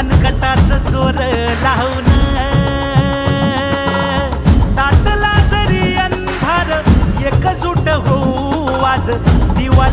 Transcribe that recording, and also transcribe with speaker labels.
Speaker 1: अनकटाच चोर जोर लावून. ताटला जरी अंधार एकजूट होऊ आज दिवा